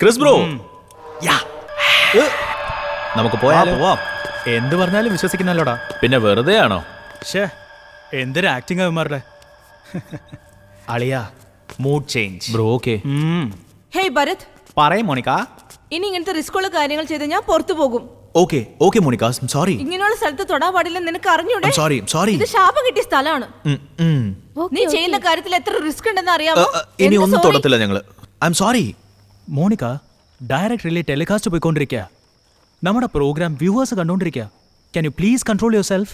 Chris bro യാ. നമുക്ക് പോയാലോ? പോവാം. എന്ത് പറഞ്ഞാലും വിശ്വസിക്കുന്നല്ലോടാ. പിന്നെ വെറുതെ ആണോ ഷേ എന്തൊരു ആക്ടിങ് അവന്മാരുടെ അളിയ mood change bro okay hey Bharath പറയും മോണിക്ക. ഇനി ഇങ്ങനത്തെ റിസ്ക്കുള്ള കാര്യങ്ങൾ ചെയ്ത് ഞാൻ പുറത്തു പോകും. ഓക്കെ ഓക്കെ മോണിക്ക സോറി ഇങ്ങനെയുള്ള സ്ഥലത്ത് തൊടാൻ പാടില്ല നിനക്ക് അറിഞ്ഞൂടെ? സോറി സോറി ഇത് ശാപം കിട്ടിയ സ്ഥലമാണ്. നീ ചെയ്യുന്ന കാര്യത്തിൽ എത്ര റിസ്ക് ഉണ്ടെന്ന് അറിയാമോ ഇനി ഒന്നും sorry? തൊടത്തില്ല ഞങ്ങൾ. I'm sorry Monica direct relay telecast പോയിക്കൊണ്ടിരിക്കുക നമ്മുടെ programme viewers കണ്ടോണ്ടിരിക്കുക can you please control yourself.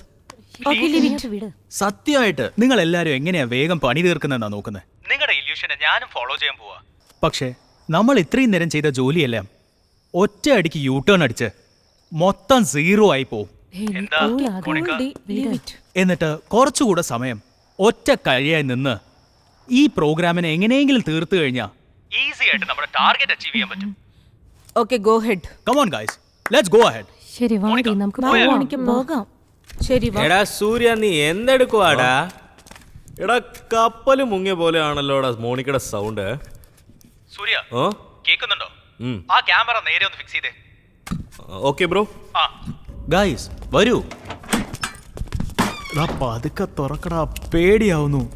സത്യമായിട്ട് നിങ്ങൾ എല്ലാരും എങ്ങനെയാ വേഗം പണി തീർക്കുന്നതെന്നാ നോക്കുന്നത് നിങ്ങളുടെ ഇല്യൂഷനെ ഞാനും ഫോളോ ചെയ്യാൻ പോവാ. പക്ഷേ നമ്മൾ ഇത്രയും നേരം ചെയ്ത ജോലിയെല്ലാം ഒറ്റ അടിക്ക് യൂ ടേൺ അടിച്ച് മൊത്തം സീറോ ആയി പോവും. മോണിക്ക? എന്നിട്ട് കുറച്ചുകൂടെ സമയം. ഒറ്റ കഴിയായി നിന്ന് ഈ പ്രോഗ്രാമിനെ എങ്ങനെയെങ്കിലും തീർത്തു കഴിഞ്ഞാൽ ഈസി ആയിട്ട് നമ്മുടെ ടാർഗറ്റ് അച്ചീവ് ചെയ്യാൻ പറ്റും. Okay go head come on guys let's go ahead ശരി വാടി നമുക്ക് എനിക്ക് പോകാം. ശരി എടാ സൂര്യ നീ എന്തെടുക്കുവാടാ? എടാ കപ്പൽ മുങ്ങിയ പോലെയാണല്ലോടാ മോണിക്കയുടെ സൗണ്ട് സൂര്യ ഓ കേൾക്കുന്നുണ്ടോ ആ ക്യാമറ നേരെ ഒന്ന് ഫിക്സ് ചെയ്തേ. ഓക്കെ ബ്രോ ഗായ്സ് ഗൈസ് വരൂ. പതുക്കെ തുറക്കടാ പേടിയാവുന്നു.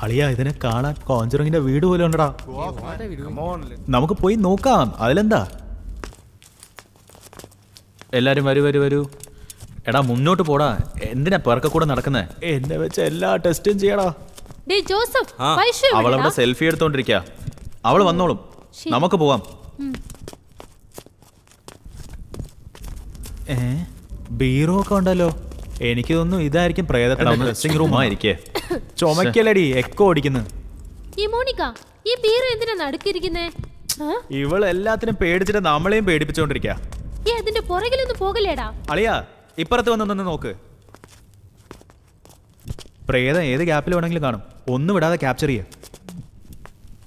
അളിയ ഇതിനെ കാണാൻ കോഞ്ചറിങ്ങിന്റെ വീട് പോലെ ഉണ്ടടാ. നമുക്ക് പോയി നോക്കാം. അതിലെന്താ? എല്ലാരും വരൂ വരൂ വരൂ. എടാ മുന്നോട്ട് പോടാ. എന്തിനാ പിറക്ക കൂടെ നടക്കുന്നേ? എന്നെ വെച്ച് എല്ലാ ടെസ്റ്റും ചെയ്യടാ. ഡേ ജോസഫ് ആ, അവൾ അവിടെ സെൽഫി എടുത്തോണ്ടിരിക്ക. അവൾ വന്നോളും. നമുക്ക് പോവാം ഏ ബീറോ ഒക്കെ ഉണ്ടല്ലോ എനിക്ക് തോന്നുന്നു ഇതായിരിക്കും പ്രേതത്തിന്റെ ഡ്രസ്സിംഗ് റൂം ആയിരിക്കേ. ചുമക്കലടി എക്കോ ഓടിക്കുന്നു. ഈ മോണിക്ക ഈ ബീറോ എന്തിനാ നടുക്കിരിക്കുന്നേ? ആ? ഇവൾ എല്ലാത്തിനും പേടിച്ചിട്ട് നമ്മളെയും പേടിപ്പിച്ചോണ്ടിരിക്ക. ഈ അതിന്റെ പുറകിലൊന്നും പോകലേടാ അളിയാ ഇപ്പുറത്ത് വന്നൊന്ന് നോക്ക്. പ്രേതം ഏത് ഗ്യാപ്പിൽ വേണമെങ്കിലും കാണും. ഒന്നും വിടാതെ ക്യാപ്ചർ ചെയ്യ.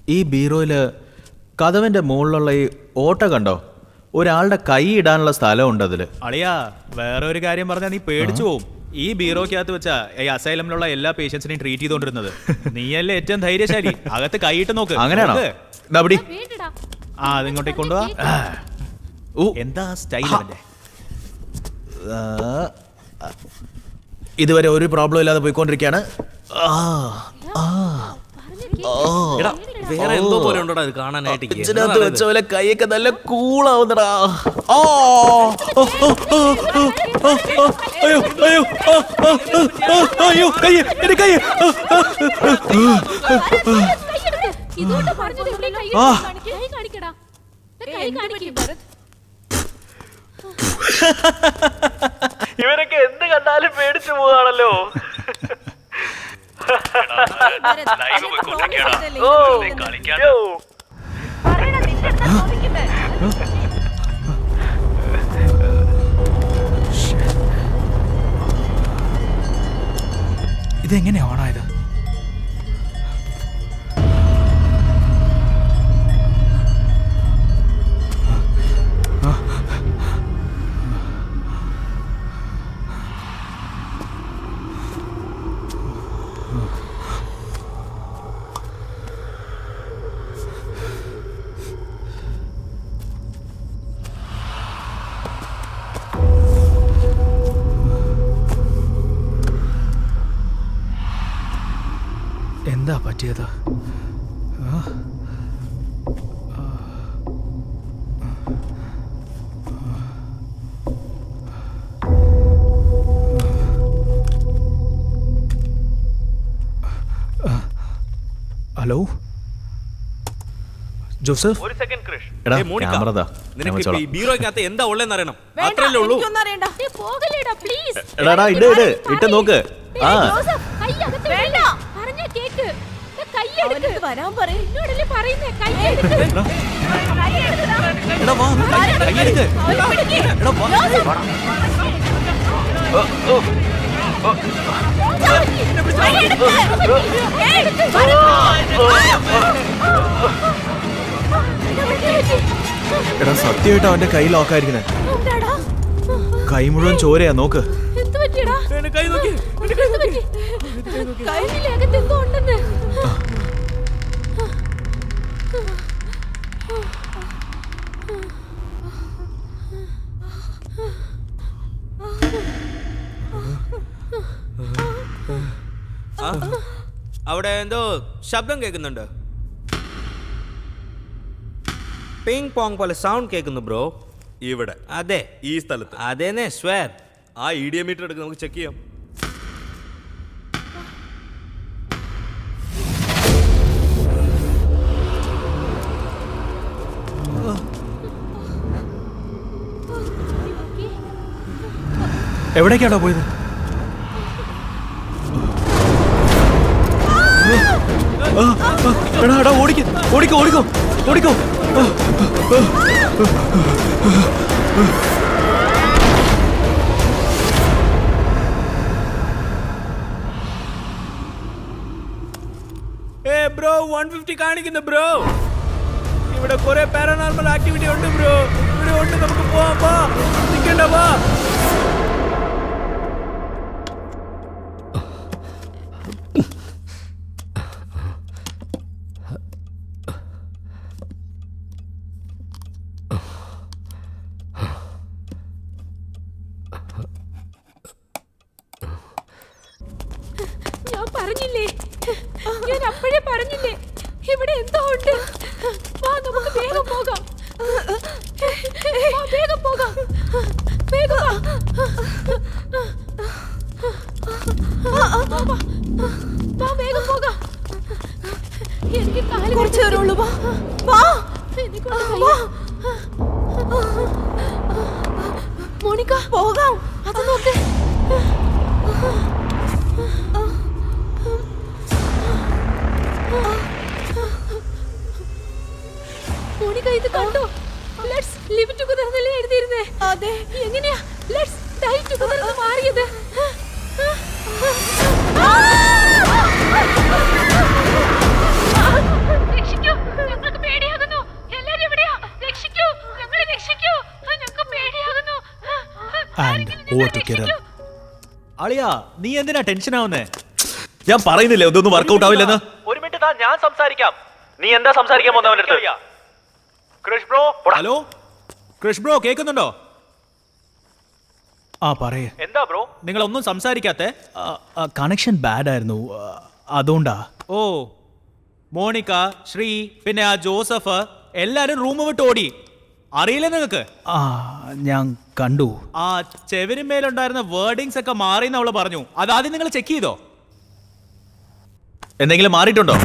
ഈ ബീറോയിൽ കഥവിന്റെ മുകളിലുള്ള ഈ ഓട്ട കണ്ടോ? ഒരാളുടെ കൈ ഇടാനുള്ള സ്ഥലം ഉണ്ട് അതിൽ. അളിയാ വേറെ ഒരു കാര്യം പറഞ്ഞാൽ നീ പേടിച്ചു പോവും. ഈ ബീറോക്കകത്ത് വെച്ചാ ഈ അസൈലമിലുള്ള എല്ലാ പേഷ്യൻസിനെയും ട്രീറ്റ് ചെയ്തോണ്ടിരുന്നത്. നീയല്ലേ ഏറ്റവും ധൈര്യശാലി? അകത്ത് കൈയിട്ട് നോക്ക്. അങ്ങനെയാണോ. വേണ്ടടാ ആ അതിങ്ങോട്ടേക്ക് കൊണ്ടുപോവാ ഓ എന്താ സ്റ്റൈൽ ഇതുവരെ ഒരു പ്രോബ്ലം ഇല്ലാതെ പോയിക്കൊണ്ടിരിക്കുകയാണ്. ആ, ആ. വേറെ എന്തോ പോലെ ഉണ്ടോടാ ഇത് കാണാനായിട്ട് ഇതിനകത്ത്? വെച്ച പോലെ കൈയൊക്കെ നല്ല കൂളാവുന്നടാ. ഓ. അയ്യോ അയ്യോ അയ്യോ കൈ എന്റെ കൈ. ഇതുകൊണ്ട് കൈ ആ. ഇതെങ്ങനെയാ ഓണായത് പറ്റിയത്. ഹലോ? ജോസഫ്? ഒരു സെക്കൻഡ് ക്രിഷ് എടാ, ഏയ് മോണിക്ക, ക്യാമറ ദാ, നിനക്ക് ഞാൻ ഇപ്പൊ ഈ വെച്ചോളാം. ബീറോയ്ക്കകത്ത് എന്താ ഉള്ളതെന്ന് അറിയണം വേണ്ട, അത്രല്ലേ ഉള്ളൂ. എനിക്കൊന്നും അറിയണ്ട. ദേ പോകലേടാ പ്ലീസ് എടാ, എടാ, ഇട്, ഇട്, ഇട്ട് നോക്ക്. ആ. ജോസഫ് കൈ അകത്ത് വേണ്ട. പറഞ്ഞ കേക്ക്. ദേ കൈ എടുക്ക് വരാൻ പറയ്. എന്നോടല്ലേ പറയുന്നേ? കൈ എടുക്ക് എടാ വാ. എടാ വാ. എടാ സത്യമായിട്ട് അവന്റെ കൈ ലോക്കായിരിക്കണേ കൈ മുഴുവൻ ചോരയാ നോക്ക്. എന്ത് പറ്റിയടാ കൈ നോക്കി. കൈ നോക്കി കയ്യിലകത്ത് എന്തോ ഉണ്ടെന്ന് ആ, അവിടെ എന്തോ ശബ്ദം കേൾക്കുന്നുണ്ട്. പിങ് പോങ് പോലെ സൗണ്ട് കേൾക്കുന്നു ബ്രോ ഇവിടെ. അതെ. ഈ സ്ഥലത്ത്. അതേനെ സ്വേർ ആ ഇ ഡി എം മീറ്റർ എടുക്ക് നമുക്ക് ചെക്ക് ചെയ്യാം. എവിടേക്കാണോ പോയത്? എടാ എടാ ഓടിക്കോ ഓടിക്കോ ഓടിക്കോ ഓടിക്കോ. ഏ ബ്രോ വൺ ഫിഫ്റ്റി കാണിക്കുന്നു ബ്രോ. ഇവിടെ കുറെ പാരനോർമൽ ആക്ടിവിറ്റി ഉണ്ട് ബ്രോ. ഇവിടെ ഉണ്ട് നമുക്ക് പോവാം വാ. നിൽക്കണ്ട വാ. പറഞ്ഞില്ലേ? ഞാൻ അപ്പോഴേ പറഞ്ഞില്ലേ? ഇവിടെ എന്തോ ഉണ്ട്. വാ നമുക്ക് വേഗം പോകാം. വേഗം പോകാം. വേഗം വേഗം പോകാം. എനിക്ക് കാൽ കുറച്ച് നേരമുള്ളൂ വാ. വാ. മോണിക്ക പോകാം. അത് നോക്ക്. ഇത് കണ്ടോ? ലെറ്റ്സ് ലിവ് ടുഗദർ എന്നല്ലേ എഴുതിയിരുന്നേ? അതെ. എങ്ങനെയാ? ലെറ്റ്സ് ഡൈ ടുഗദർ എന്ന് മാറിയത്? രക്ഷിക്കൂ. ഞങ്ങൾക്ക് പേടിയാകുന്നു. എല്ലാരും എവിടെയാ? രക്ഷിക്കൂ. ഞങ്ങളെ രക്ഷിക്കൂ. ഞങ്ങൾക്ക് പേടിയാകുന്നു. അളിയാ നീ എന്തിനാ ടെൻഷൻ ആവുന്നേ? ഞാൻ പറയുന്നില്ലേ ഇതൊന്നും വർക്കൗട്ട് ആവില്ലെന്ന്? ഒരു മിനിറ്റ് താ ഞാൻ സംസാരിക്കാം. നീ എന്താ സംസാരിക്കാൻ വന്നവന്റെ അടുത്ത്? Krish bro hello? Krish bro കേൾക്കുന്നുണ്ടോ ആ പറയേ. എന്താ ബ്രോ? നിങ്ങൾ ഒന്നും സംസാരിക്കാത്ത കണക്ഷൻ ബാഡ് ആയിരുന്നു. ആ, അതുകൊണ്ടാ. ഓ മോണിക്ക ശ്രീ പിന്നെ ആ ജോസഫ് എല്ലാരും റൂം വിട്ട് ഓടി. അറിയില്ല നിങ്ങൾക്ക്? ആ ഞാൻ കണ്ടു. ആ ചെവിനുമേലുണ്ടായിരുന്ന വേർഡിങ്സ് ഒക്കെ മാറി അവൾ പറഞ്ഞു. അതാദ്യം ആദ്യം നിങ്ങൾ ചെക്ക് ചെയ്തോ? എന്തെങ്കിലും മാറിയിട്ടുണ്ടോ?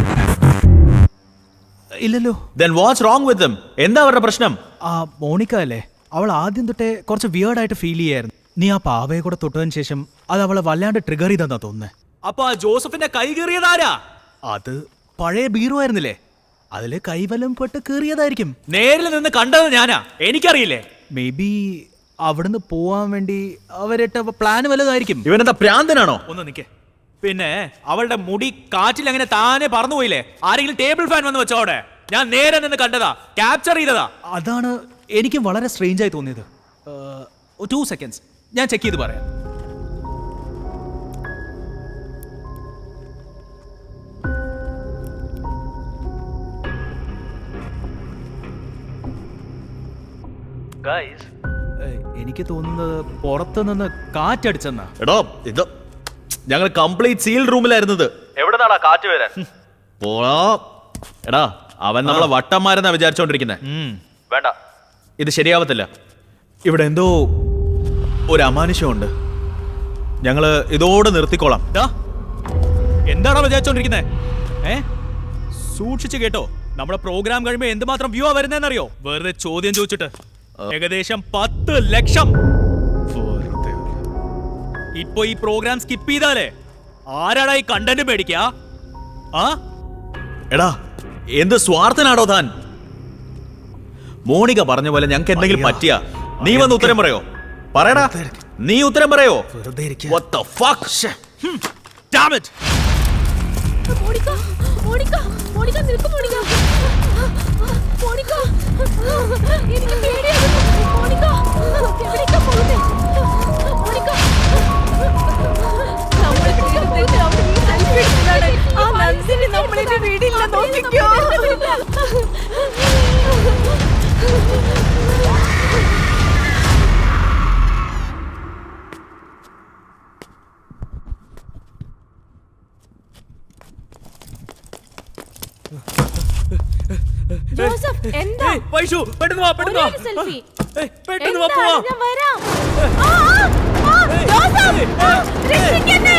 ഇല്ലല്ലോ. Then what's wrong with them എന്താ അവരുടെ പ്രശ്നം? ആ മോണിക്ക അല്ലേ? അവൾ ആദ്യം തൊട്ടേ കുറച്ച് വിയേർഡ് ആയിട്ട് ഫീൽ ചെയ്യായിരുന്നു. നീ ആ പാവയെ കൂടെ തൊട്ടതിന് ശേഷം അത് അവളെ വല്ലാണ്ട് ട്രിഗർ ചെയ്തെന്നാ തോന്നുന്നേ. അപ്പൊ ആ ജോസഫിന്റെ കൈ കീറിയതാരാ അത് പഴയ ബീറോ ആയിരുന്നില്ലേ? അതിൽ കൈവലം പെട്ട് കീറിയതായിരിക്കും. നേരിൽ നിന്ന് കണ്ടത് ഞാനാ. എനിക്കറിയില്ലേ? മേ ബി അവിടുന്ന് പോവാൻ വേണ്ടി അവരിട്ട പ്ലാൻ വലുതായിരിക്കും. ഇവനെന്താ പ്രാന്തനാണോ? ഒന്ന് നിക്കേ. പിന്നെ അവളുടെ മുടി കാറ്റിൽ അങ്ങനെ താനെ പറന്നു പോയില്ലേ? ആരെങ്കിലും ടേബിൾ ഫാൻ വന്ന് വെച്ചോ അവിടെ. ഞാൻ നേരെ നിന്ന് കണ്ടതാ. ക്യാപ്ചർ ചെയ്തതാ. അതാണ് എനിക്ക് വളരെ സ്ട്രേഞ്ച് ആയി തോന്നിയത്. ടു സെക്കൻഡ്സ് ഞാൻ ചെക്ക് ചെയ്ത് പറയാം. എനിക്ക് തോന്നുന്നത് പുറത്തുനിന്ന് കാറ്റടിച്ചെന്നാ. എടാ ഇത് ഞങ്ങൾ കംപ്ലീറ്റ് സീൽ റൂമിലായിരുന്നത് എവിടെന്നാടാ കാറ്റ് വരാൻ? പോടാ. എടാ അവൻ നമ്മളെ വട്ടന്മാരെന്നാ വിചാരിച്ചോണ്ടിരിക്കുന്നത് വേണ്ട. ഇത് ശരിയാവത്തില്ല. ഇവിടെ എന്തോ ഒരു അമാനുഷ്യമുണ്ട്. ഞങ്ങൾ ഇതോടെ നിർത്തിക്കോളാം. എന്താണോ വിചാരിച്ചോണ്ടിരിക്കുന്നേ? ഏ? സൂക്ഷിച്ചു കേട്ടോ. നമ്മുടെ പ്രോഗ്രാം കഴിയുമ്പോ എന്തുമാത്രം വ്യൂ ആ വരുന്നതെന്നറിയോ വെറുതെ ചോദ്യം ചോദിച്ചിട്ട്. ഏകദേശം പത്ത് ലക്ഷം. ഇപ്പൊ ഈ പ്രോഗ്രാം സ്കിപ്പ് ചെയ്താലേ? ആരാടാ ഈ കണ്ടന്റ് മേടിക്കാ? ആ? എടാ എന്ത് സ്വാർത്ഥനാടോ താൻ? മോണിക പറഞ്ഞ പോലെ ഞങ്ങൾക്ക് എന്തെങ്കിലും. പറ്റിയ നീ വന്ന് ഉത്തരം പറയോ? പറയടാ നീ ഉത്തരം പറയോ? വെറുതെ What the fuck? Damn it! Monica Monica Monica നിൽക്ക് മോണിക്ക. വൈഷു പെട്ടെന്ന് വാ പെട്ടെന്ന് വാ. സെൽഫി. പെട്ടെന്ന് വാ പോവാ. ഞാൻ വരാം. ആ, ആ, ജോസഫ്, രക്ഷിക്കണേ.